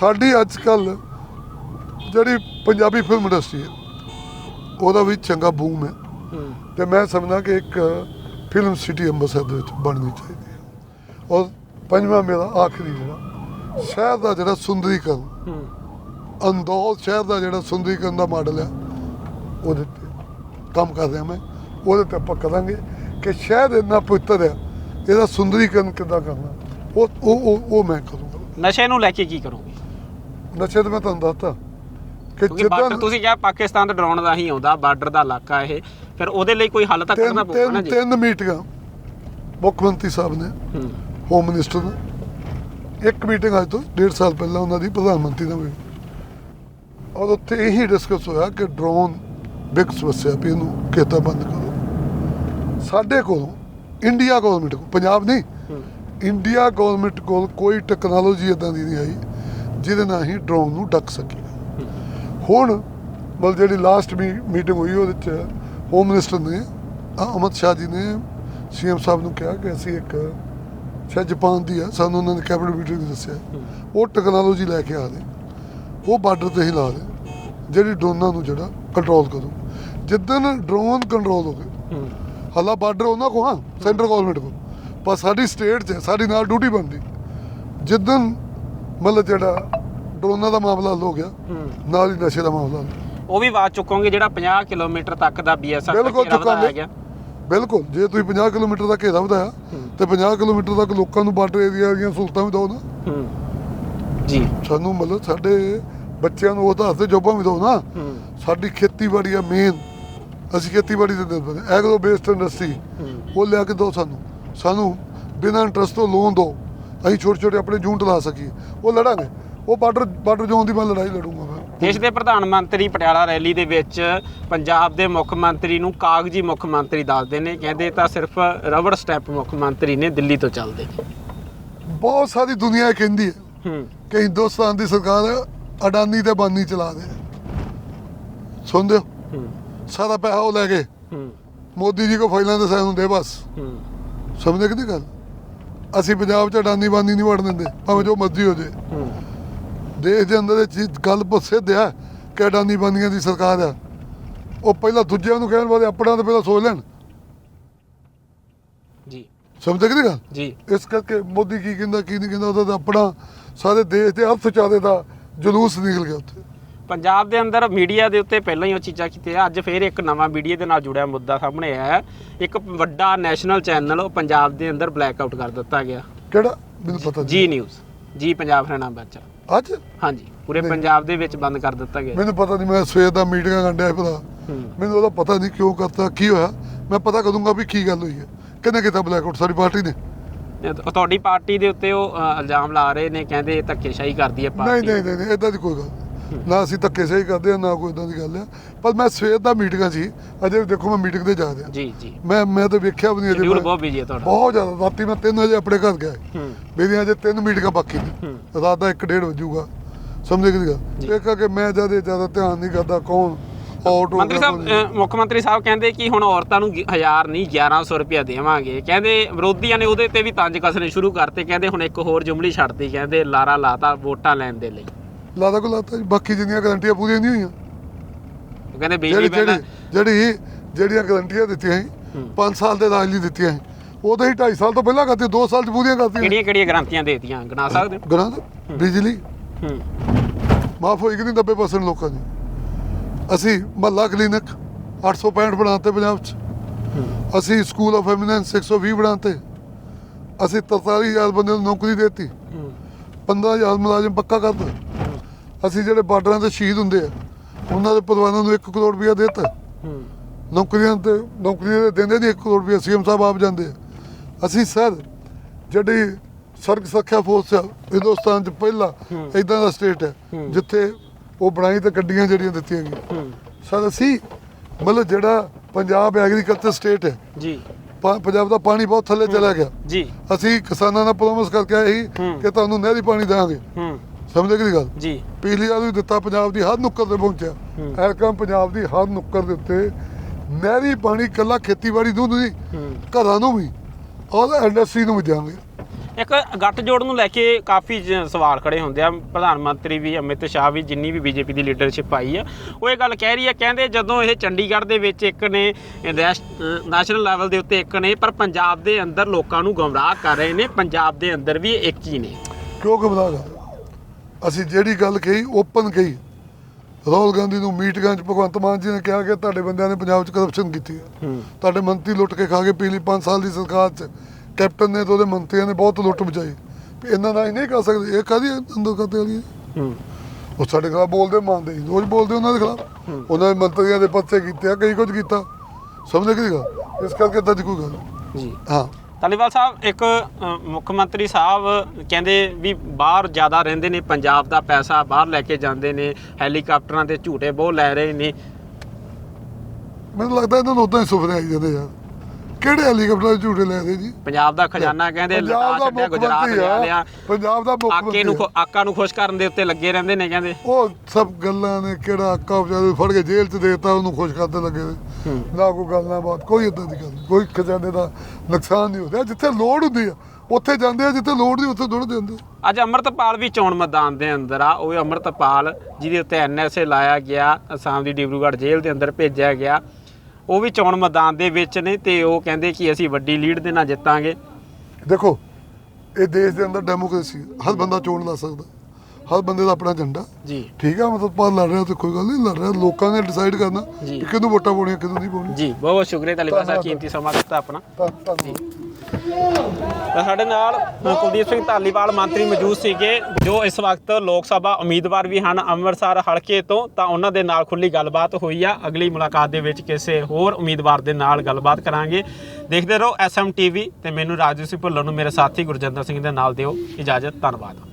ਸਾਡੀ ਅੱਜ ਕੱਲ ਜਿਹੜੀ ਪੰਜਾਬੀ ਫਿਲਮ ਇੰਡਸਟਰੀ ਹੈ ਉਹਦਾ ਵੀ ਚੰਗਾ ਬੂਮ ਹੈ। ਹੂੰ। ਤੇ ਮੈਂ ਸਮਝਦਾ ਕਿ ਇੱਕ ਫਿਲਮ ਸਿਟੀ ਅੰਮ੍ਰਿਤਸਰ ਦੇ ਵਿੱਚ ਬਣਨੀ ਚਾਹੀਦੀ ਹੈ। ਔਰ ਪੰਜਵਾਂ ਮੇਰਾ ਆਖਰੀ ਜਿਹੜਾ ਸ਼ਹਿਰ ਦਾ ਜਿਹੜਾ ਸੁੰਦਰੀਕਰਨ ਹੂੰ। ਅੰਦੌਲ ਸ਼ਹਿਰ ਦਾ ਜਿਹੜਾ ਸੁੰਦਰੀਕਰਨ ਦਾ ਮਾਡਲ ਆ ਉਹਦੇ ਤੇ ਕੰਮ ਕਰ ਰਿਹਾ ਮੈਂ। ਉਹਦੇ ਤੇ ਆਪਾਂ ਕਰਾਂਗੇ ਕਿ ਸ਼ਹਿਰ ਇੰਨਾ ਪਵਿੱਤਰ ਆ ਇਹਦਾ ਸੁੰਦਰੀਕਰਨ ਕਿੱਦਾਂ ਕਰਨਾ। ਉਹ ਉਹ ਉਹ- ਉਹ ਮੈਂ ਕਰੂੰਗਾ। ਨਸ਼ੇ ਨੂੰ ਲੈ ਕੇ ਕੀ ਕਰੋਗੇ ਨਸ਼ੇ ਤੇ ਮੈਂ ਤੁਹਾਨੂੰ ਦੱਸਤਾ। ਕਿ ਕਿਉਂਕਿ ਬਾਰਡਰ ਜਿੱਦਾਂ ਤੁਸੀਂ ਕਿਹਾ ਪਾਕਿਸਤਾਨ ਦਾ ਡਰਾਉਣ ਦਾ ਹੀ ਆਉਂਦਾ ਬਾਰਡਰ ਦਾ ਇਲਾਕਾ ਇਹ। ਫਿਰ ਉਹਦੇ ਲਈ ਕੋਈ ਹੱਲ ਤਾਂ ਕਰਨਾ ਤਿੰਨ ਪਊਗਾ ਨਾ ਤਿੰਨ ਜੀ? ਤਿੰਨ ਮੀਟਿੰਗਾਂ ਮੁੱਖ ਮੰਤਰੀ ਸਾਹਿਬ ਨੇ ਹੂੰ। ਹੋਮ ਮਿਨਿਸਟਰ ਨਾਲ ਇੱਕ ਮੀਟਿੰਗ ਅੱਜ ਤੋਂ ਡੇਢ ਸਾਲ ਪਹਿਲਾਂ ਉਹਨਾਂ ਦੀ ਪ੍ਰਧਾਨ ਮੰਤਰੀ ਨਾਲ ਹੋਈ ਔਰ ਉੱਥੇ ਇਹੀ ਡਿਸਕਸ ਹੋਇਆ ਕਿ ਡਰੋਨ ਬਿਗ ਸਮੱਸਿਆ ਵੀ ਇਹਨੂੰ ਕਿਤਾ ਬੰਦ ਕਰੋ। ਸਾਡੇ ਕੋਲੋਂ ਇੰਡੀਆ ਗਵਰਨਮੈਂਟ ਕੋਲ ਪੰਜਾਬ ਨਹੀਂ। ਹੂੰ। ਇੰਡੀਆ ਗਵਰਨਮੈਂਟ ਕੋਲ ਕੋਈ ਟੈਕਨੋਲੋਜੀ ਇਦਾਂ ਦੀ ਨਹੀਂ ਆਈ ਜਿਹਦੇ ਨਾਲ ਹੀ ਡਰੋਨ ਨੂੰ ਡੱਕ ਸਕੀਏ। ਹੁਣ ਮਤਲਬ ਜਿਹੜੀ ਲਾਸਟ ਮੀਟਿੰਗ ਹੋਈ ਉਹਦੇ ਚ ਹੋਮ ਮਿਨਿਸਟਰ ਨੇ ਅਮਿਤ ਸ਼ਾਹ ਜੀ ਨੇ ਸੀਐਮ ਸਾਹਿਬ ਨੂੰ ਕਿਹਾ ਕਿ ਅਸੀਂ ਇੱਕ ਸ਼ਾਇਦ ਜਾਪਾਨ ਦੀ ਆ ਸਾਨੂੰ ਉਹਨਾਂ ਨੇ ਕੈਬਨਿਟ ਮੀਟਿੰਗ ਦੱਸਿਆ। ਉਹ ਟੈਕਨੋਲੋਜੀ ਲੈ ਕੇ ਆ ਦੇ ਉਹ ਬਾਰਡਰ ਤੇ ਹੀ ਲਾ ਦੇ ਜਿਹੜੀ ਡਰੋਨਾਂ ਨੂੰ ਜਿਹੜਾ ਕੰਟਰੋਲ ਕਰੂ। ਜਿੱਦਣ ਡਰੋਨ ਕੰਟਰੋਲ ਹੋ ਗਏ ਹਾਲਾ ਬਾਰਡਰ ਉਹਨਾਂ ਕੋ ਹਾਂ ਸੈਂਟਰ ਗਵਰਨਮੈਂਟ ਕੋ ਪਰ ਸਾਡੀ ਸਟੇਟ 'ਚ ਸਾਡੀ ਨਾਲ ਡਿਊਟੀ ਬਣਦੀ। ਜਿੱਦਣ ਮਤਲਬ ਜਿਹੜਾ ਡਰੋਨਾਂ ਦਾ ਮਾਮਲਾ ਹੱਲ ਹੋ ਗਿਆ ਨਾਲ ਹੀ ਨਸ਼ੇ ਦਾ ਮਾਮਲਾ ਉਹ ਵੀ ਬਾਤ ਚੁੱਕੋਗੇ ਜਿਹੜਾ 50 ਕਿਲੋਮੀਟਰ ਤੱਕ ਦਾ ਬੀਐਸਐਫ ਦਾ ਘੇਰਾ ਵਧਾਇਆ। ਗਿਆ। ਬਿਲਕੁਲ ਜੇ ਤੁਸੀਂ 50 ਕਿਲੋਮੀਟਰ ਦਾ ਘੇਰਾ ਵਧਾਇਆ। ਤੇ 50 ਕਿਲੋਮੀਟਰ ਤੱਕ ਲੋਕਾਂ ਨੂੰ ਬਾਰਡਰ ਏਰੀਆ ਦੀਆਂ ਸਹੂਲਤਾਂ ਵੀ ਦਿਓ ਨਾ। ਜੀ। ਸਾਨੂੰ ਮਤਲਬ ਸਾਡੇ ਬੱਚਿਆਂ ਨੂੰ ਉਹ ਤਾਂ ਹੱਥੇ ਜੋਬਾਂ ਵੀ ਦਿਓ ਨਾ। ਸਾਡੀ ਖੇਤੀਬਾੜੀ ਆ ਮੇਨ ਅਸੀਂ ਖੇਤੀਬਾੜੀ ਦੇ ਦਿਨ ਐਗਰੋ ਬੇਸਡ ਇੰਡਸਟਰੀ ਉਹ ਲਿਆ ਕੇ ਦਿਓ ਸਾਨੂੰ। ਸਾਨੂੰ ਬਿਨਾਂ ਇੰਟਰਸਟ ਤੋਂ ਲੋਨ ਦਿਓ। ਅਸੀਂ ਛੋਟੇ ਛੋਟੇ ਆਪਣੇ ਜੂਨ ਲਾ ਸਕੀਏ। ਉਹ ਲੜਾਂਗੇ। ਉਹ ਬਾਰਡਰ ਬਾਰਡਰ ਜ਼ੋਨ ਦੀ ਮੈਂ ਲੜਾਈ ਲੜੂੰਗਾ ਮੈਂ। ਦੇਸ਼ ਦੇ ਪ੍ਰਧਾਨ ਮੰਤਰੀ ਪਟਿਆਲਾ ਰੈਲੀ ਦੇ ਵਿੱਚ ਪੰਜਾਬ ਦੇ ਮੁੱਖ ਮੰਤਰੀ ਨੂੰ ਕਾਗਜ਼ੀ ਮੁੱਖ ਮੰਤਰੀ ਦੱਸਦੇ ਨੇ। ਕਹਿੰਦੇ ਤਾਂ ਸਿਰਫ ਰਬੜ ਸਟੈਪ ਮੁੱਖ ਮੰਤਰੀ ਨੇ ਦਿੱਲੀ ਤੋਂ ਚੱਲਦੇ ਬਹੁਤ ਸਾਰੀ ਦੁਨੀਆ ਕਹਿੰਦੀ ਹੈ ਕਿ ਹਿੰਦੁਸਤਾਨ ਦੀ ਸਰਕਾਰ ਅਡਾਨੀ ਤੇ ਬਾਨੀ ਚਲਾ ਦੇ। ਸੁਣਦੇ ਹੋ? ਸਾਰਾ ਪੈਸਾ ਉਹ ਲੈ ਗਏ ਮੋਦੀ ਜੀ ਕੋ ਫਾਈਲਾਂ ਦੇ ਸਾਈਨ ਹੁੰਦੇ ਬਸ। ਸਮਝਦੇ ਕਿ ਨਹੀਂ ਗੱਲ? ਅਸੀਂ ਪੰਜਾਬ 'ਚ ਅਡਾਨੀ ਬਾਨੀ ਨਹੀਂ ਵੜ ਦਿੰਦੇ ਭਾਵੇਂ ਜੋ ਮਰਜ਼ੀ ਹੋ ਜੇ। ਦੇਸ਼ ਦੇ ਅੰਦਰ ਇਹ ਚੀਜ਼ ਗੱਲ ਪ੍ਰਸਿੱਧ ਆ ਕਿ ਅਡਾਨੀ ਬਾਨੀਆਂ ਦੀ ਸਰਕਾਰ ਆ। ਉਹ ਪਹਿਲਾਂ ਦੂਜਿਆਂ ਨੂੰ ਕਹਿਣ ਵਾਲੇ ਆਪਣਾ ਤਾਂ ਪਹਿਲਾਂ ਸੋਚ ਲੈਣ। ਜੀ। ਸਮਝਦੇ ਕਿ ਨਹੀਂ ਗੱਲ? ਜੀ। ਇਸ ਕਰਕੇ ਮੋਦੀ ਕੀ ਕਹਿੰਦਾ ਕੀ ਨਹੀਂ ਕਹਿੰਦਾ ਉਹਦਾ ਤਾਂ ਆਪਣਾ ਸਾਰੇ ਦੇਸ਼ ਦੇ ਅਰਥਚਾਰੇ ਦਾ ਜਲੂਸ ਨਿਕਲ ਗਿਆ ਉੱਥੇ। ਪੰਜਾਬ ਦੇ ਅੰਦਰ ਮੀਡੀਆ ਦੇ ਉੱਤੇ ਪਹਿਲਾਂ ਹੀ ਉਹ ਚੀਜ਼ਾਂ ਕੀਤੀਆਂ। ਅੱਜ ਫੇਰ ਇੱਕ ਨਵਾਂ ਮੀਡੀਆ ਦੇ ਨਾਲ ਜੁੜਿਆ ਮੁੱਦਾ ਸਾਹਮਣੇ ਆਇਆ ਹੈ। ਇੱਕ ਵੱਡਾ ਨੈਸ਼ਨਲ ਚੈਨਲ ਉਹ ਪੰਜਾਬ ਦੇ ਅੰਦਰ ਬਲੈਕ ਆਊਟ ਕਰ ਦਿੱਤਾ ਗਿਆ। ਕਿਹੜਾ? ਮੈਨੂੰ ਪਤਾ ਜੀ ਨਿਊਜ਼ ਜੀ ਪੰਜਾਬ ਹਰਿਆਣਾ ਬੱਚਾ ਅੱਜ? ਹਾਂਜੀ ਪੂਰੇ। ਪੰਜਾਬ ਦੇ ਵਿੱਚ ਬੰਦ ਕਰ ਦਿੱਤਾ ਗਿਆ। ਮੈਨੂੰ ਪਤਾ ਨਹੀਂ ਮੈਂ ਸਵੇਰ ਦਾ ਮੀਟਿੰਗਾਂ ਕੰਡਿਆ ਪਤਾ ਮੈਨੂੰ ਉਹਦਾ ਪਤਾ ਨਹੀਂ ਕਿਉਂ ਕਰਤਾ ਕੀ ਹੋਇਆ। ਮੈਂ ਪਤਾ ਕਰੂੰਗਾ ਵੀ ਕੀ ਗੱਲ ਹੋਈ ਹੈ। ਕਿਹਨੇ ਕੀਤਾ ਬਲੈਕਆਊਟ ਸਾਡੀ ਪਾਰਟੀ ਨੇ। ਤੁਹਾਡੀ ਪਾਰਟੀ ਦੇ ਉੱਤੇ ਉਹ ਇਲਜ਼ਾਮ ਲਾ ਰਹੇ ਨੇ ਕਹਿੰਦੇ ਧੱਕੇਸ਼ਾਹੀ ਕਰਦੀ ਹੈ ਪਾਰਟੀ ਨਹੀਂ ਨਹੀਂ ਨਹੀਂ, ਏਦਾਂ ਦੀ ਕੋਈ ਗੱਲ ਨਹੀਂ। ਨਾ ਅਸੀਂ ਧੱਕੇ ਸਹੀ ਕਰਦੇ ਆ ਨਾ ਕੋਈ ਇਦਾਂ ਦੀ ਗੱਲ ਆ। ਪਰ ਮੈਂ ਸਵੇਰ ਦਾ ਮੀਟਿੰਗਾਂ ਸੀ ਅਜੇ ਦੇਖੋ ਮੈਂ ਮੀਟਿੰਗ ਤੇ ਜਾ ਰਿਹਾ। ਜੀ ਜੀ। ਮੈਂ ਮੈਂ ਤਾਂ ਵੇਖਿਆ ਵੀ ਨਹੀਂ ਅਜੇ ਸ਼ਡਿਊਲ ਬਹੁਤ ਬਿਜ਼ੀ ਹੈ ਤੁਹਾਡਾ। ਬਹੁਤ ਜ਼ਿਆਦਾ ਰਾਤੀ ਮੈਂ 3 ਵਜੇ ਆਪਣੇ ਘਰ ਗਿਆ। ਮੇਰੀਆਂ ਅਜੇ ਤਿੰਨ ਮੀਟਿੰਗਾਂ ਬਾਕੀ ਨੇ। ਰਾਤ ਦਾ 1:30 ਵਜੂਗਾ। ਸਮਝ ਜੀ। ਗੱਲ? ਇਹ ਕਰਕੇ ਮੈਂ ਜ਼ਿਆਦਾ ਜ਼ਿਆਦਾ ਧਿਆਨ ਨਹੀਂ ਕਰਦਾ ਕੌਣ ਆਊਟ ਹੋ ਮੰਤਰੀ ਸਾਹਿਬ ਮੁੱਖ ਮੰਤਰੀ ਸਾਹਿਬ ਕਹਿੰਦੇ ਕਿ ਹੁਣ ਔਰਤਾਂ ਨੂੰ 1000 ਨਹੀਂ 1100 ਰੁਪਇਆ ਦੇਵਾਂਗੇ। ਕਹਿੰਦੇ ਵਿਰੋਧੀਆਂ ਨੇ ਉਹਦੇ ਤੇ ਵੀ ਤੰਜ ਕੱਸਣੇ ਸ਼ੁਰੂ ਕਰਤੇ। ਕਹਿੰਦੇ ਹੁਣ ਇੱਕ ਹੋਰ ਜੁਮਲੀ ਛੱਡਤੀ। ਕਹਿੰਦੇ ਲਾਰਾ ਲਾਤਾ ਵੋਟਾਂ ਲੈਣ ਦੇ ਲਈ। ਲਾਦਾ ਕੋ ਲਾਤਾ ਜੀ ਬਾਕੀ ਜਿੰਨੀਆਂ ਗਰੰਟੀਆਂ ਪੂਰੀਆਂ ਨਹੀਂ ਹੋਈਆਂ। ਉਹ ਕਹਿੰਦੇ ਬਿਜਲੀ ਜਿਹੜੀ ਜਿਹੜੀ ਜਿਹੜੀ ਜਿਹੜੀਆਂ ਗਰੰਟੀਆਂ ਦਿੱਤੀਆਂ ਸੀ ਹੂੰ। 5 ਸਾਲ ਦੇ ਰਾਜ ਲਈ ਦਿੱਤੀਆਂ ਸੀ। ਉਹ ਤਾਂ ਹੀ 2.5 ਸਾਲ ਤੋਂ ਪਹਿਲਾਂ ਕਰਤੀ 2 ਸਾਲ ਚ ਪੂਰੀਆਂ ਕਰਤੀਆਂ। ਕਿਹੜੀਆਂ ਕਿਹੜੀਆਂ ਗਰੰਟੀਆਂ ਦੇਤੀਆਂ? ਗਿਣਾ ਸਕਦੇ ਹੋ? ਗਰਾਂ ਬਿਜਲੀ ਹੂੰ। ਮਾਫ ਹੋਈ ਕਿ ਨਹੀਂ 90% ਲੋਕਾਂ ਦੀ। ਅਸੀਂ ਮਹੱਲਾ ਕਲੀਨਿਕ 865 ਬਣਾਤੇ ਪੰਜਾਬ 'ਚ। ਅਸੀਂ ਸਕੂਲ ਆਫ ਐਮੀਨੈਂਸ 120 ਬਣਾਤੇ ਅਸੀਂ 43000 ਬੰਦੇ ਨੂੰ ਨੌਕਰੀ ਦਿੱਤੀ। ਹੂੰ। 15000 ਮੁਲਾਜ਼ਮ ਪੱਕਾ ਕਰਤਾ। ਅਸੀਂ ਜਿਹੜੇ ਬਾਰਡਰਾਂ ਤੇ ਸ਼ਹੀਦ ਹੁੰਦੇ ਆ ਉਹਨਾਂ ਦੇ ਪਰਿਵਾਰਾਂ ਨੂੰ 1 ਕਰੋੜ ਰੁਪਇਆ ਦਿੱਤਾ। ਹੂੰ। ਨੌਕਰੀਆਂ ਤੇ ਨੌਕਰੀਆਂ ਦੇ ਦਿੰਦੇ ਨਹੀਂ 1 ਕਰੋੜ ਰੁਪਇਆ ਸੀਐਮ ਸਾਹਿਬ ਆਪ ਜਾਂਦੇ ਆ। ਅਸੀਂ ਸਰ ਜਿਹੜੀ ਸਰਕ ਸੁਰੱਖਿਆ ਫੋਰਸ ਆ ਹਿੰਦੁਸਤਾਨ 'ਚ ਪਹਿਲਾ। ਇਦਾਂ ਦਾ ਸਟੇਟ ਹੈ। ਜਿੱਥੇ ਉਹ ਬਣਾਈ ਤੇ ਗੱਡੀਆਂ ਜਿਹੜੀਆਂ ਦਿੱਤੀਆਂ ਗਈਆਂ। ਸਰ ਅਸੀਂ ਮਤਲਬ ਜਿਹੜਾ ਪੰਜਾਬ ਐਗਰੀਕਲਚਰ ਸਟੇਟ ਹੈ ਜੀ। ਪੰਜਾਬ ਦਾ ਪਾਣੀ ਬਹੁਤ ਥੱਲੇ ਚਲਾ ਗਿਆ। ਜੀ। ਅਸੀਂ ਕਿਸਾਨਾਂ ਨਾਲ ਪ੍ਰੋਮਿਸ ਕਰਕੇ ਆਏ ਸੀ। ਕਿ ਤੁਹਾਨੂੰ ਨਹਿਰੀ ਪਾਣੀ ਦੇਵਾਂਗੇ ਹੂੰ। ਸਮਝੇ ਕਿ ਗੱਲ? ਜੀ। ਪਿਛਲੀ ਵਾਰ ਵੀ ਦਿੱਤਾ ਪੰਜਾਬ ਦੀ ਹਰ ਨੁੱਕਰ ਤੇ ਪਹੁੰਚਿਆ। ਹੂੰ। ਐਰਕਮ ਪੰਜਾਬ ਦੀ ਹਰ ਨੁੱਕਰ ਦੇ ਉੱਤੇ। ਨਹਿਰੀ ਪਾਣੀ ਕੱਲਾ ਖੇਤੀਬਾੜੀ ਨੂੰ ਨਹੀਂ ਘਰਾਂ ਨੂੰ ਵੀ ਔਰ ਇੰਡਸਟਰੀ ਨੂੰ ਵੀ ਦਿਆਂਗੇ। ਇੱਕ ਗੱਠ ਜੋੜ ਨੂੰ ਲੈ ਕੇ ਕਾਫੀ ਸਵਾਲ ਖੜੇ ਹੁੰਦੇ ਆ। ਪ੍ਰਧਾਨ ਮੰਤਰੀ ਵੀ ਅਮਿਤ ਸ਼ਾਹ ਵੀ ਜਿੰਨੀ ਵੀ ਬੀਜੇਪੀ ਦੀ ਲੀਡਰਸ਼ਿਪ ਆਈ ਆ ਉਹ ਇਹ ਗੱਲ ਕਹਿ ਰਹੀ ਹੈ ਕਹਿੰਦੇ ਜਦੋਂ ਇਹ ਚੰਡੀਗੜ੍ਹ ਦੇ ਵਿੱਚ ਇੱਕ ਨੇ ਨੈਸ਼ਨਲ ਲੈਵਲ ਦੇ ਉੱਤੇ ਇੱਕ ਨੇ ਪਰ ਪੰਜਾਬ ਦੇ ਅੰਦਰ ਲੋਕਾਂ ਨੂੰ ਗੁੰਮਰਾਹ ਕਰ ਰਹੇ ਨੇ ਪੰਜਾਬ ਦੇ ਅੰਦਰ ਵੀ ਇੱਕ ਹੀ ਨੇ। ਕਿਉਂ ਘਬਰਾਗਾ ਅਸੀਂ ਜਿਹੜੀ ਗੱਲ ਕਹੀ ਓਪਨ ਕਹੀ। ਰਾਹੁਲ ਗਾਂਧੀ ਨੂੰ ਮੀਟਿੰਗਾਂ 'ਚ ਭਗਵੰਤ ਮਾਨ ਜੀ ਨੇ ਕਿਹਾ ਕਿ ਤੁਹਾਡੇ ਬੰਦਿਆਂ ਨੇ ਪੰਜਾਬ 'ਚ ਕਰਪਸ਼ਨ ਕੀਤੀ ਹੈ। ਤੁਹਾਡੇ ਮੰਤਰੀ ਲੁੱਟ ਕੇ ਖਾ ਗਏ ਪਿਛਲੀ 5 ਸਾਲ ਦੀ ਸਰਕਾਰ 'ਚ। ਕੈਪਟਨ ਨੇ ਤੇ ਉਹਦੇ ਮੰਤਰੀਆਂ ਨੇ ਬਹੁਤ ਲੁੱਟ ਬਚਾਈ ਵੀ ਇਹਨਾਂ ਦਾ ਹੀ ਨਹੀਂ ਕਰ ਸਕਦੇ। ਇਹ ਕਾਦੀ ਅੰਦਰ ਕਰਤੇ ਵਾਲੀ ਉਹ ਸਾਡੇ ਖਿਲਾਫ ਬੋਲਦੇ ਮੰਨਦੇ ਰੋਜ਼ ਬੋਲਦੇ ਉਹਨਾਂ ਦੇ ਖਿਲਾਫ। ਉਹਨਾਂ ਦੇ ਮੰਤਰੀਆਂ ਦੇ ਪਰਚੇ ਕੀਤੇ ਆ ਕਈ ਕੁਝ ਕੀਤਾ। ਸਮਝਦੇ ਕਿ ਗੱਲ? ਇਸ ਕਰਕੇ ਤਾਂ ਕੋਈ ਗੱਲ। ਜੀ। ਹਾਂ। ਧਾਲੀਵਾਲ ਸਾਹਿਬ, ਇੱਕ ਮੁੱਖ ਮੰਤਰੀ ਸਾਹਿਬ ਕਹਿੰਦੇ ਵੀ ਬਾਹਰ ਜ਼ਿਆਦਾ ਰਹਿੰਦੇ ਨੇ, ਪੰਜਾਬ ਦਾ ਪੈਸਾ ਬਾਹਰ ਲੈ ਕੇ ਜਾਂਦੇ ਨੇ, ਹੈਲੀਕਾਪਟਰਾਂ ਤੇ ਝੂਟੇ ਬਹੁਤ ਲੈ ਰਹੇ ਨੇ। ਮੈਨੂੰ ਲੱਗਦਾ ਇਹਨਾਂ ਨੂੰ ਉਦਾਂ ਹੀ ਸੁਪਨੇ ਆਈ ਜਾਂਦੇ ਯਾਰ ਕਿਹੜੇ ਹੈਲੀਕਾਪਟਰ ਦੇ ਝੂਟੇ ਲੈ ਰਹੇ ਜੀ? ਪੰਜਾਬ ਦਾ ਖਜ਼ਾਨਾ ਕਹਿੰਦੇ ਲਟਾ ਛੱਡਿਆ ਗੁਜਰਾਤ ਮੰਤਰੀ ਜਾ ਆ। ਲਿਆ ਪੰਜਾਬ ਦਾ ਮੁੱਖ ਆਕੇ ਨੂੰ ਆਕਾ ਨੂੰ ਖੁਸ਼ ਕਰਨ ਦੇ ਉੱਤੇ ਲੱਗੇ ਰਹਿੰਦੇ ਨੇ ਕਹਿੰਦੇ। ਉਹ ਸਭ ਗੱਲਾਂ ਨੇ ਕਿਹੜਾ ਆਕਾ ਵਿਚਾਰੇ ਫੜ ਕੇ ਜੇਲ੍ਹ 'ਚ ਦੇਤਾ ਉਹਨੂੰ ਖੁਸ਼ ਕਰਦੇ ਲੱਗੇ ਨੇ ਕੋਈ ਗੱਲ ਨਾ ਬਾਤ ਕੋਈ ਇਦਾਂ ਦੀ ਗੱਲ। ਕੋਈ ਖਜ਼ਾਨੇ ਦਾ ਨੁਕਸਾਨ ਨਹੀਂ ਹੁੰਦਾ। ਜਿੱਥੇ ਲੋੜ ਹੁੰਦੀ ਆ ਉੱਥੇ ਜਾਂਦੇ ਆ ਜਿੱਥੇ ਲੋੜ ਨਹੀਂ ਉੱਥੇ ਦੁੜ ਜਾਂਦੇ ਅੱਜ ਅਮਰਤਪਾਲ ਵੀ ਚੋਣ ਮੈਦਾਨ ਦੇ ਅੰਦਰ ਆ। ਉਹ ਅਮਰਤਪਾਲ ਜਿਹਦੇ ਉੱਤੇ ਐਨਐਸਏ ਲਾਇਆ ਗਿਆ ਅਸਾਮ ਦੀ ਡਿਬਰੂਗੜ੍ਹ ਜੇਲ੍ਹ ਦੇ ਅੰਦਰ ਭੇਜਿਆ ਗਿਆ। ਉਹ ਵੀ ਚੋਣ ਮੈਦਾਨ ਦੇ ਵਿੱਚ ਨੇ ਤੇ ਉਹ ਕਹਿੰਦੇ ਕਿ ਅਸੀਂ ਵੱਡੀ ਲੀਡ ਦੇ ਨਾਲ ਜਿੱਤਾਂਗੇ। ਦੇਖੋ, ਇਹ ਦੇਸ਼ ਦੇ ਅੰਦਰ ਡੈਮੋਕ੍ਰੇਸੀ ਹਰ ਬੰਦਾ ਚੋਣ ਲਾ ਸਕਦਾ। ਹਰ ਬੰਦੇ ਦਾ ਆਪਣਾ ਏਜੰਡਾ। ਜੀ। ਠੀਕ ਆ ਮਤਲਬ ਪਾ ਲੜ ਰਿਹਾ ਤੇ ਕੋਈ ਗੱਲ ਨਹੀਂ ਲੜ ਰਿਹਾ ਲੋਕਾਂ ਨੇ ਡਿਸਾਈਡ ਕਰਨਾ। ਕਿ ਕਿਹਨੂੰ ਵੋਟਾਂ ਪਾਉਣੀਆਂ ਕਿਹਨੂੰ ਨਹੀਂ ਪਾਉਣੀਆਂ। ਜੀ ਬਹੁਤ ਬਹੁਤ ਸ਼ੁਕਰੀਆ ਧਾਲੀਵਾਲ ਸਾਹਿਬ। ਕੀਮਤੀ ਸਮਾਂ ਦਿੱਤਾ ਆਪਣਾ। ਤਾਂ ਸਾਡੇ ਨਾਲ ਕੁਲਦੀਪ ਸਿੰਘ ਧਾਲੀਵਾਲ ਮੰਤਰੀ ਮੌਜੂਦ ਸੀਗੇ ਜੋ ਇਸ ਵਕਤ ਲੋਕ ਸਭਾ ਉਮੀਦਵਾਰ ਵੀ ਹਨ ਅੰਮ੍ਰਿਤਸਰ ਹਲਕੇ ਤੋਂ ਤਾਂ ਉਹਨਾਂ ਦੇ ਨਾਲ ਖੁੱਲੀ ਗੱਲਬਾਤ ਹੋਈ ਆ। ਅਗਲੀ ਮੁਲਾਕਾਤ ਦੇ ਵਿੱਚ ਕਿਸੇ ਹੋਰ ਉਮੀਦਵਾਰ ਦੇ ਨਾਲ ਗੱਲਬਾਤ ਕਰਾਂਗੇ। ਦੇਖਦੇ ਰਹੋ ਐਸਐਮ ਟੀਵੀ ਤੇ ਮੈਨੂੰ ਰਾਜੂ ਸਿੰਘ ਭੁੱਲਰ ਨੂੰ ਮੇਰੇ ਸਾਥੀ ਗੁਰਜਿੰਦਰ ਸਿੰਘ ਦੇ ਨਾਲ ਦਿਓ ਇਜਾਜ਼ਤ ਧੰਨਵਾਦ।